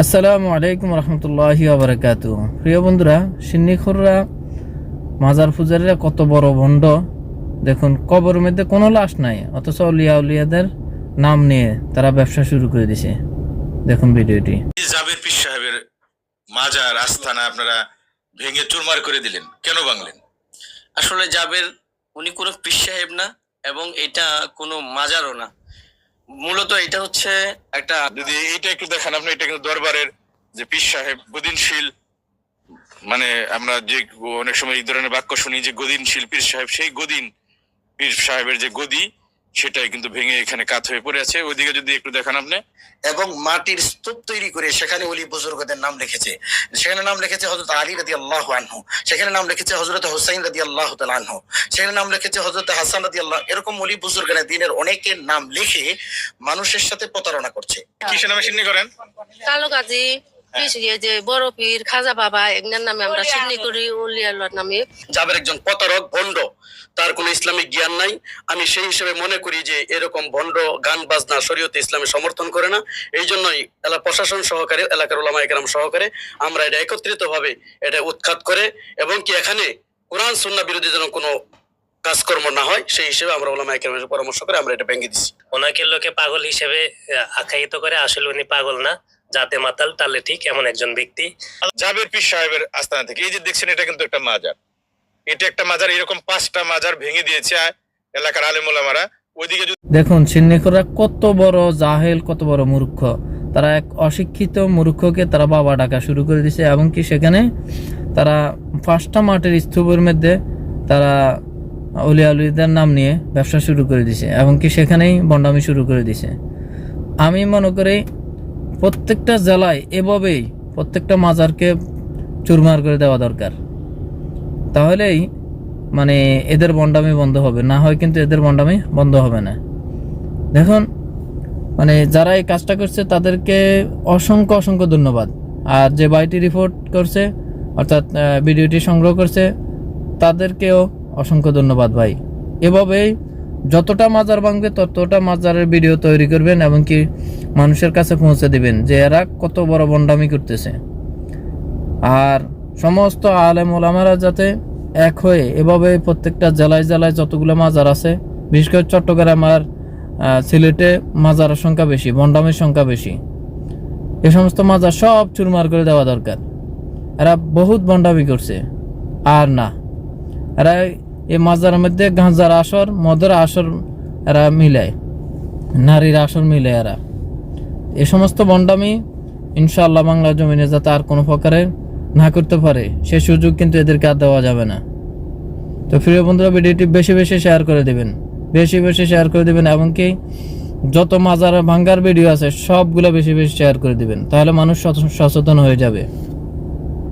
আসসালামু আলাইকুম রহমতুল্লাহি আবরাকাত প্রিয় বন্ধুরা সিন্নিখুররা মাজার ফুজারিরা কত বড় ভণ্ড। দেখুন কবর মধ্যে কোনো লাশ নাই অথচ উলিয়া উলিয়াদের নাম নিয়ে তারা ব্যবসা শুরু করে দিছে। দেখুন ভিডিওটি। জাবের পীর সাহেবের মাজার আস্থানা আপনারা ভেঙে চুরমার করে দিলেন। কেন ভাঙলেন? আসলে জাবের উনি কোনো পীর সাহেব না এবং এটা কোনো মাজারও না। মূলত এটা হচ্ছে একটা যদি এটা একটু দেখেন, আপনি এটা কিন্তু দরবারের যে পীর সাহেব, গদিনশীল মানে আমরা যে অনেক সময় এই ধরনের বাক্য শুনি যে গদিনশীল পীর সাহেব, সেই গদিন পীর সাহেবের যে গদি সেটাই কিন্তু ভেঙে এখানে কাত হয়ে পড়ে আছে। ওইদিকে যদি একটু দেখান আপনি। এবং মাটির স্তূপ তৈরি করে সেখানে অলি বুজুর্গদের নাম লিখেছে। সেখানে নাম লিখেছে হজরত আলী রাদি আল্লাহ আনহু। সেখানে নাম লিখেছে হজরত হুসাইন রাদি আল্লাহ আনহু। সেখানে নাম লিখেছে হজরত হাসান রাদি আল্লাহ এরকম অলি বুজুর্গের দিনের অনেকের নাম লিখে মানুষের সাথে প্রতারণা করছে। কিসের নামে সিন্নি করেন? কালো কাজী যে বড় পীর খাজা বাবা এগুলোর নামে আমরা সিন্নি করি উলি নামে। জাবের একজন প্রতারক ভণ্ড। তার কোনো ইসলামিক জ্ঞান নাই। আমি সেই হিসেবে মনে করি যে এরকম ভণ্ড গান বাজনা শরীয়তে ইসলামে সমর্থন করে না। এই জন্যই এলা প্রশাসন সহকারে এলাকার ওলামা একরাম সহকারে আমরা এটা একত্রিত ভাবে এটা উৎখাত করে এবং কি এখানে কোরআন সুন্না বিরোধী যেন কোনো কাজকর্ম না হয় সেই হিসেবে আমরা ওলামা একরামের পরামর্শ করে আমরা এটা ভেঙে দিচ্ছি ওনাকে লোকে পাগল হিসেবে আখ্যায়িত করে আসলে উনি পাগল না। যাতে মাতাল তালে ঠিক এমন একজন ব্যক্তি। জাবের পীর সাহেবের আস্থানা থেকে এই যে দেখছেন এটা কিন্তু একটা মাজার। এটা একটা মাজার এরকম পাঁচটা মাজার ভেঙে দিয়েছে এলাকার আলেমুলামারা ওইদিকে দেখুন সিন্নিখুররা কত বড় জাহেল কত বড় মূর্খ। তারা এক অশিক্ষিত মূর্খকে তারা বাবা ডাকা শুরু করে দিছে এবং কি সেখানে তারা পাঁচটা মাঠের স্তূপের মধ্যে তারা অলি আলিদের নাম নিয়ে ব্যবসা শুরু করে দিছে এবং কি সেখানেই বন্ডামি শুরু করে দিছে আমি মনে করি প্রত্যেকটা জেলায় এভাবেই প্রত্যেকটা মাজারকে চুরমার করে দেওয়া দরকার। তাহলেই মানে এদের বন্ডামি বন্ধ হবে, না হয় কিন্তু এদের বন্ডামি বন্ধ হবে না। দেখুন মানে যারা এই কাজটা করছে তাদেরকে অসংখ্য অসংখ্য ধন্যবাদ। আর যে বাড়িটি রিপোর্ট করছে, অর্থাৎ ভিডিওটি সংগ্রহ করছে, তাদেরকেও অসংখ্য ধন্যবাদ ভাই। এভাবেই যতটা মাজার ভাঙবে ততটা মাজারের ভিডিও তৈরি করবেন এবং কি মানুষের কাছে পৌঁছে দিবেন যে এরা কত বড় বন্ডামি করতেছে। আর সমস্ত আলেম ওলামারা যাতে এক হয়ে এভাবে প্রত্যেকটা জেলায় জেলায় যতগুলো মাজার আছে, বিশেষ করে চট্টগ্রাম আর সিলেটে মাজারের সংখ্যা বেশি, বন্ডামের সংখ্যা বেশি। এ সমস্ত মাজার সব চুরমার করে দেওয়া দরকার। এরা বহুত বন্ডামি করছে। আর না, এরা এই মাজারের মধ্যে গাঁজার আসর, মদের আসর এরা মিলায়, নারীর আসর মিলে এরা। এ সমস্ত বন্ডামি ইনশাআল্লাহ বাংলা জমিনে যাতে আর কোনো প্রকারে না করতে পারে, সে সুযোগ কিন্তু এদেরকে আর দেওয়া যাবে না। তো প্রিয় বন্ধুরা, ভিডিওটি বেশি বেশি শেয়ার করে দেবেন। বেশি বেশি শেয়ার করে দিবেন এমনকি যত মাজার ভাঙ্গার ভিডিও আছে, সবগুলো বেশি বেশি শেয়ার করে দিবেন। তাহলে মানুষ সচেতন হয়ে যাবে।